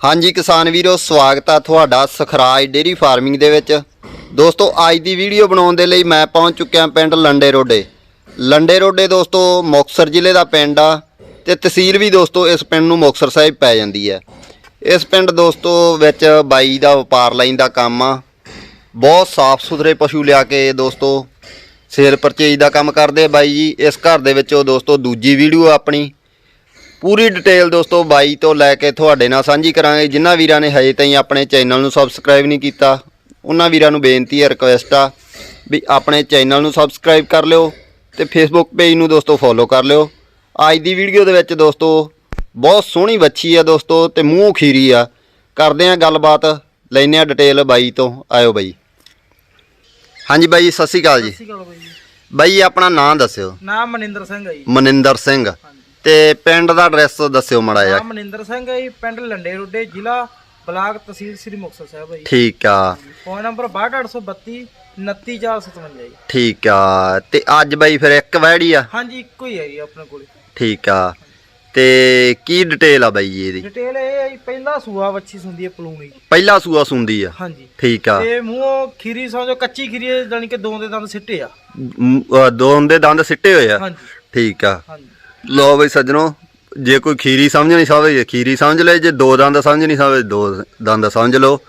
ਹਾਂਜੀ ਕਿਸਾਨ ਵੀਰੋ, ਸਵਾਗਤ ਆ ਤੁਹਾਡਾ ਸਖਰਾਜ ਡੇਰੀ ਫਾਰਮਿੰਗ ਦੇ ਵਿੱਚ। ਦੋਸਤੋ, ਅੱਜ ਦੀ ਵੀਡੀਓ ਬਣਾਉਣ ਦੇ ਲਈ ਮੈਂ ਪਹੁੰਚ ਚੁੱਕਿਆ ਪਿੰਡ ਲੰਡੇ ਰੋਡੇ। ਲੰਡੇ ਰੋਡੇ ਦੋਸਤੋ, ਮੁਕਤਸਰ ਜ਼ਿਲ੍ਹੇ ਦਾ ਪਿੰਡ ਆ ਤੇ ਤਹਿਸੀਲ ਵੀ ਦੋਸਤੋ ਇਸ ਪਿੰਡ ਨੂੰ ਮੁਕਤਸਰ ਸਾਹਿਬ ਪੈ ਜਾਂਦੀ ਹੈ। ਇਸ ਪਿੰਡ ਦੋਸਤੋ ਵਿੱਚ ਬਾਈ ਦਾ ਵਪਾਰ ਲਾਈਨ ਦਾ ਕੰਮ ਆ। ਬਹੁਤ ਸਾਫ਼ ਸੁਥਰੇ ਪਸ਼ੂ ਲਿਆ ਕੇ ਦੋਸਤੋ, ਸੇਲ ਪਰਚੇਜ ਦਾ ਕੰਮ ਕਰਦੇ ਆ ਬਾਈ ਜੀ। ਇਸ ਘਰ ਦੇ ਵਿੱਚ ਉਹ ਦੋਸਤੋ ਦੂਜੀ ਵੀਡੀਓ ਆਪਣੀ। ਪੂਰੀ ਡਿਟੇਲ ਦੋਸਤੋ ਬਾਈ ਤੋਂ ਲੈ ਕੇ ਤੁਹਾਡੇ ਨਾਲ ਸਾਂਝੀ ਕਰਾਂਗੇ। ਜਿਨ੍ਹਾਂ ਵੀਰਾਂ ਨੇ ਹਜੇ ਤਾਈਂ ਆਪਣੇ ਚੈਨਲ ਨੂੰ ਸਬਸਕ੍ਰਾਈਬ ਨਹੀਂ ਕੀਤਾ ਉਹਨਾਂ ਵੀਰਾਂ ਨੂੰ ਬੇਨਤੀ ਹੈ ਰਿਕੁਐਸਟ ਆ ਵੀ ਆਪਣੇ ਚੈਨਲ ਨੂੰ ਸਬਸਕ੍ਰਾਈਬ ਕਰ ਲਿਓ ਤੇ ਫੇਸਬੁੱਕ ਪੇਜ ਨੂੰ ਦੋਸਤੋ ਫੋਲੋ ਕਰ ਲਿਓ। ਅੱਜ ਦੀ ਵੀਡੀਓ ਦੇ ਵਿੱਚ ਦੋਸਤੋ ਬਹੁਤ ਸੋਹਣੀ ਬੱਚੀ ਆ ਦੋਸਤੋ ਤੇ ਮੂੰਹ ਖੀਰੀ ਆ। ਕਰਦੇ ਆ ਗੱਲਬਾਤ ਲੈਨੇ ਆ ਡਿਟੇਲ ਬਾਈ ਤੋਂ। ਆਇਓ ਬਾਈ। ਹਾਂਜੀ ਬਾਈ ਸਤਿ ਸ਼੍ਰੀ ਅਕਾਲ ਜੀ। ਸਤਿ ਸ਼੍ਰੀ ਅਕਾਲ ਬਾਈ ਬਾਈ ਆਪਣਾ ਨਾਂ ਦੱਸਿਓ। ਨਾਮ ਮਨਿੰਦਰ ਸਿੰਘ ਹੈ ਜੀ। ਮਨਿੰਦਰ ਸਿੰਘ। ਤੇ ਪਿੰਡ ਦਾ ਐਡਰੈਸ ਦੱਸਿਓ ਮੜਾ ਜਿਹਾ। ਨਾਮ ਮਨਿੰਦਰ ਸਿੰਘ ਹੈ ਜੀ ਪਿੰਡ ਲੰਡੇ ਰੋਡੇ ਜ਼ਿਲ੍ਹਾ ਬਲਾਕ ਤਹਿਸੀਲ ਸ੍ਰੀ ਮੁਕਤਸਰ ਸਾਹਿਬ ਹੈ ਜੀ। ਠੀਕ ਆ। ਫੋਨ ਨੰਬਰ 62832 29457 ਜੀ। ਠੀਕ ਆ। ਤੇ ਅੱਜ ਬਾਈ ਫਿਰ ਇੱਕ ਵੈੜੀ ਆ? ਹਾਂਜੀ ਇੱਕੋ ਹੀ ਹੈ ਜੀ ਆਪਣੇ ਕੋਲ। ਠੀਕ ਆ। ਤੇ ਕੀ ਡਿਟੇਲ ਆ ਬਾਈ ਇਹਦੀ? ਡਿਟੇਲ ਇਹ ਹੈ ਜੀ ਪਹਿਲਾ ਸੂਆ ਵੱਛੀ ਸੁੰਦੀ ਹੈ ਪਲੂਣੀ ਪਹਿਲਾ ਸੂਆ ਸੁੰਦੀ ਆ? ਹਾਂਜੀ। ਠੀਕ ਆ। ਤੇ ਮੂੰਹੋਂ ਖੀਰੀ ਸਮਝੋ ਕੱਚੀ ਖੀਰੀ ਜਾਣੀ ਕਿ ਦੋ ਦੇ ਦੰਦ ਸਿੱਟੇ ਆ। ਮ- ਅ, ਦੋ ਦੇ ਦੰਦ ਸਿੱਟੇ ਹੋਏ ਆ? ਹਾਂਜੀ। ਠੀਕ ਆ। ਹਾਂਜੀ। ਲੋ ਬਈ ਸੱਜਣੋ ਜੇ ਕੋਈ ਖੀਰੀ ਸਮਝ ਨਹੀਂ ਸਾਵੇ ਜੇ ਖੀਰੀ ਸਮਝ ਲੈ ਜੇ ਦੋ ਦੰਦ ਸਮਝ ਨਹੀਂ ਸਾਵੇ ਦੋ ਦੰਦ ਸਮਝ ਲਓ।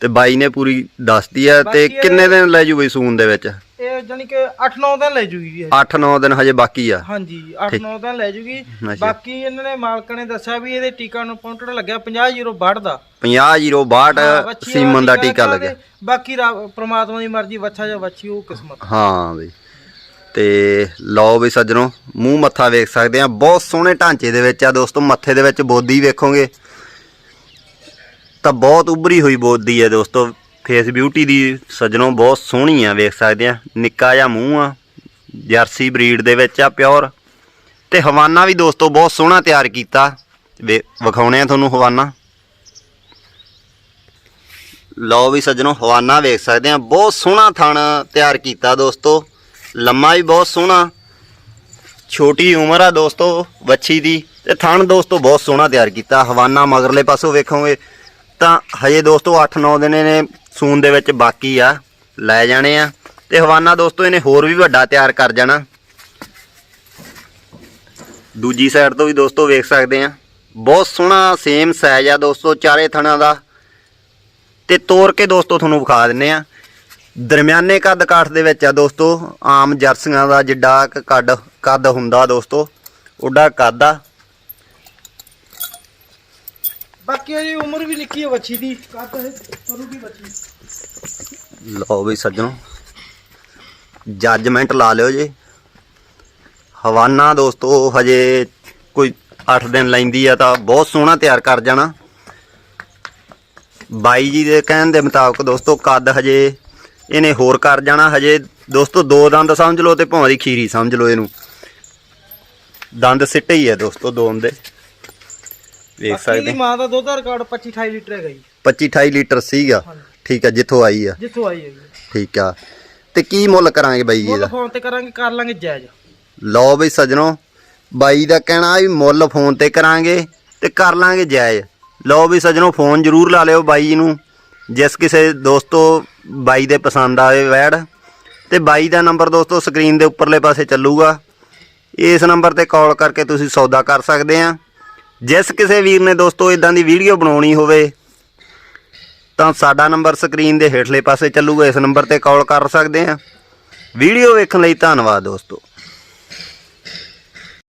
ਤੇ ਬਾਈ ਨੇ ਪੂਰੀ ਦੱਸਤੀ ਆ ਤੇ ਬਾਕੀ ਇਹ- ਕਿੰਨੇ ਦਿਨ ਲੈ ਜੂ ਬਈ ਸੂਨ ਦੇ ਵਿੱਚ? ਇਹ ਜਾਣੀ ਕਿ 8-9 ਦਿਨ ਲੈ ਜੂਗੀ ਜੀ ਇਹ। 8-9 ਦਿਨ ਹਜੇ ਬਾਕੀ ਆ। ਹਾਂਜੀ 8-9 ਦਿਨ ਲੈ ਜੂਗੀ। ਅੱਛਾ। ਬਾਕੀ ਇਹਨਾਂ ਨੇ ਮਾਲਕ ਨੇ ਦੱਸਿਆ ਵੀ ਇਹਦੇ ਟੀਕਾ ਨੂੰ ਪਹੁੰਚਣ ਲੱਗਿਆ 50-0 ਦਾ। 50-062 ਹਾਂ, ਵੱਛੀ ਸੀਮਨ ਦਾ ਵਾਲਾ ਟੀਕਾ ਲਾ ਲੱਗਿਆ। ਦੇ, ਬਾਕੀ ਰੱਬ- ਪ੍ਰਮਾਤਮਾ ਦੀ ਮਰਜ਼ੀ ਵੱਛਾ ਜਾਂ ਵੱਛੀ ਉਹ ਕਿਸਮਤ। ਹਾਂ ਬਈ। ਤੇ ਲਓ ਵੀ ਸੱਜਣੋ, ਮੂੰਹ ਮੱਥਾ ਵੇਖ ਸਕਦੇ ਆ। ਬਹੁਤ ਸੋਹਣੇ ਢਾਂਚੇ ਦੇ ਵਿੱਚ ਆ ਦੋਸਤੋ, ਮੱਥੇ ਦੇ ਵਿੱਚ ਬੋਦੀ ਵੇਖੋਗੇ, ਤਾਂ ਬਹੁਤ ਉੱਭਰੀ ਹੋਈ ਬੋਦੀ ਹੈ ਦੋਸਤੋ। ਫੇਸ ਬਿਊਟੀ ਦੀ ਸੱਜਣੋ, ਬਹੁਤ ਸੋਹਣੀ ਆ, ਵੇਖ ਸਕਦੇ ਆ। ਨਿੱਕਾ ਜਿਹਾ ਮੂੰਹ ਆ, ਜਰਸੀ ਬਰੀਡ ਦੇ ਵਿੱਚ ਆ, ਪਿਓਰ। ਤੇ ਹਵਾਨਾ ਵੀ ਦੋਸਤੋ, ਬਹੁਤ ਸੋਹਣਾ ਤਿਆਰ ਕੀਤਾ। ਵੇ- ਵਿਖਾਉਣੇ ਆ ਤੁਹਾਨੂੰ ਹਵਾਨਾ। ਲਓ ਵੀ ਸੱਜਣੋ, ਹਵਾਨਾ ਵੇਖ ਸਕਦੇ ਆ। ਬਹੁਤ ਸੋਹਣਾ ਥਣ ਤਿਆਰ ਕੀਤਾ ਦੋਸਤੋ। ਲੰਮਾ ਵੀ ਬਹੁਤ ਸੋਹਣਾ। ਛੋਟੀ ਉਮਰ ਆ ਦੋਸਤੋ, ਵੱਛੀ ਦੀ। ਤੇ ਥਣ ਦੋਸਤੋ ਬਹੁਤ ਸੋਹਣਾ ਤਿਆਰ ਕੀਤਾ। ਹਵਾਨਾ ਮਗਰਲੇ ਪਾਸੋਂ ਵੇਖੋਗੇ ਤਾਂ ਹਜੇ ਦੋਸਤੋ 8-9 ਦਿਨ ਇਹਨੇ ਸੂਨ ਦੇ ਵਿੱਚ ਬਾਕੀ ਆ। ਲੈ ਜਾਣੇ ਆ। ਤੇ ਹਵਾਨਾ ਦੋਸਤੋ ਇਹਨੇ ਹੋਰ ਵੀ ਵੱਡਾ ਤਿਆਰ ਕਰ ਜਾਣਾ। ਦੂਜੀ ਸਾਈਡ ਤੋਂ ਵੀ ਦੋਸਤੋ ਵੇਖ ਸਕਦੇ ਆ। ਬਹੁਤ ਸੋਹਣਾ ਸੇਮ ਸਾਈਜ਼ ਆ ਦੋਸਤੋ, ਚਾਰੇ ਥਣਾਂ ਦਾ। ਤੇ ਤੋੜ ਕੇ ਦੋਸਤੋ ਤੁਹਾਨੂੰ ਵਿਖਾ ਦਿੰਨੇ ਆ। ਦਰਮਿਆਨੇ ਕੱਦ ਕਾਠ ਦੇ ਵਿੱਚ ਆ ਦੋਸਤੋ ਆਮ ਜਰਸੀਆਂ ਦਾ ਜਿੱਡਾ ਕੱਦ ਕੱਦ ਹੁੰਦਾ ਦੋਸਤੋ ਉੱਡਾ ਕੱਦ ਆ। ਬਾਕੀ ਇਹਦੀ ਉਮਰ ਵੀ ਨਿੱਕੀ ਹੈ ਵੱਛੀ ਦੀ। ਕੱਦ ਕਰੂਗੀ ਲਓ ਵੀ ਸੱਜਣੋ ਜੱਜਮੈਂਟ ਲਾ ਲਿਓ ਜੀ। ਹਵਾਨਾ ਦੋਸਤੋ ਹਜੇ ਕੋਈ 8 ਦਿਨ ਲੈਂਦੀ ਆ ਤਾਂ ਬਹੁਤ ਸੋਹਣਾ ਤਿਆਰ ਕਰ ਜਾਣਾ। ਬਾਈ ਜੀ ਦੇ ਕਹਿਣ ਦੇ ਮੁਤਾਬਕ ਦੋਸਤੋ ਕੱਦ ਹਜੇ ਇਹਨੇ ਹੋਰ ਕਰ ਜਾਣਾ ਹਜੇ। ਦੋਸਤੋ ਦੋ ਦੰਦ ਸਮਝ ਲਓ ਤੇ ਭਾਵੇਂ ਦੀ ਖੀਰੀ ਸਮਝ ਲਓ ਇਹਨੂੰ। ਦੰਦ ਸਿੱਟੇ ਹੀ ਆ ਦੋਸਤੋ ਦੋ ਦੇ ਬਾਕੀ ਸਕਦੇ। ਇਹਦੀ ਮਾਂ ਦਾ ਦੁੱਧ ਦਾ ਰਿਕਾਰਡ 25 28 ਲੀਟਰ ਹੈਗਾ ਜੀ। 25 28 ਲੀਟਰ ਸੀਗਾ। ਠੀਕ ਆ ਜਿੱਥੋਂ ਆਈ ਆ। ਜਿੱਥੋਂ ਆਈ ਹੈ ਜੀ। ਠੀਕ ਆ। ਤੇ ਕੀ ਮੁੱਲ ਕਰਾਂਗੇ ਬਾਈ ਜੀ ਮੁੱਲ ਦਾ ਫੋਨ ਤੇ ਕਰਾਂਗੇ ਕਰ ਲਾਂਗੇ ਜਾਇਜ਼। ਲਓ ਬਈ ਸੱਜਣੋ ਬਾਈ ਦਾ ਕਹਿਣਾ ਵੀ ਮੁੱਲ ਫੋਨ ਤੇ ਕਰਾਂਗੇ ਤੇ ਕਰ ਲਾਂਗੇ ਜਾਇਜ਼। ਲਓ ਵੀ ਸੱਜਣੋ ਫੋਨ ਜ਼ਰੂਰ ਲਾ ਲਿਓ ਬਾਈ ਜੀ ਨੂੰ। ਜਿਸ ਕਿਸੇ ਦੋਸਤੋ ਬਾਈ ਦੇ ਪਸੰਦ ਆਵੇ ਵੈੜ, ਤੇ ਬਾਈ ਦਾ ਨੰਬਰ ਦੋਸਤੋ ਸਕਰੀਨ ਦੇ ਉੱਪਰਲੇ ਪਾਸੇ ਚੱਲੂਗਾ। ਇਸ ਨੰਬਰ ਤੇ ਕਾਲ ਕਰਕੇ ਤੁਸੀਂ ਸੌਦਾ ਕਰ ਸਕਦੇ ਆ। ਜਿਸ ਕਿਸੇ ਵੀਰ ਨੇ ਦੋਸਤੋ ਇਦਾਂ ਦੀ ਵੀਡੀਓ ਬਣਾਉਣੀ ਹੋਵੇ, ਤਾਂ ਸਾਡਾ ਨੰਬਰ ਸਕਰੀਨ ਦੇ ਹੇਠਲੇ ਪਾਸੇ ਚੱਲੂਗਾ। ਇਸ ਨੰਬਰ ਤੇ ਕਾਲ ਕਰ ਸਕਦੇ ਆ। ਵੀਡੀਓ ਵੇਖਣ ਲਈ ਧੰਨਵਾਦ ਦੋਸਤੋ।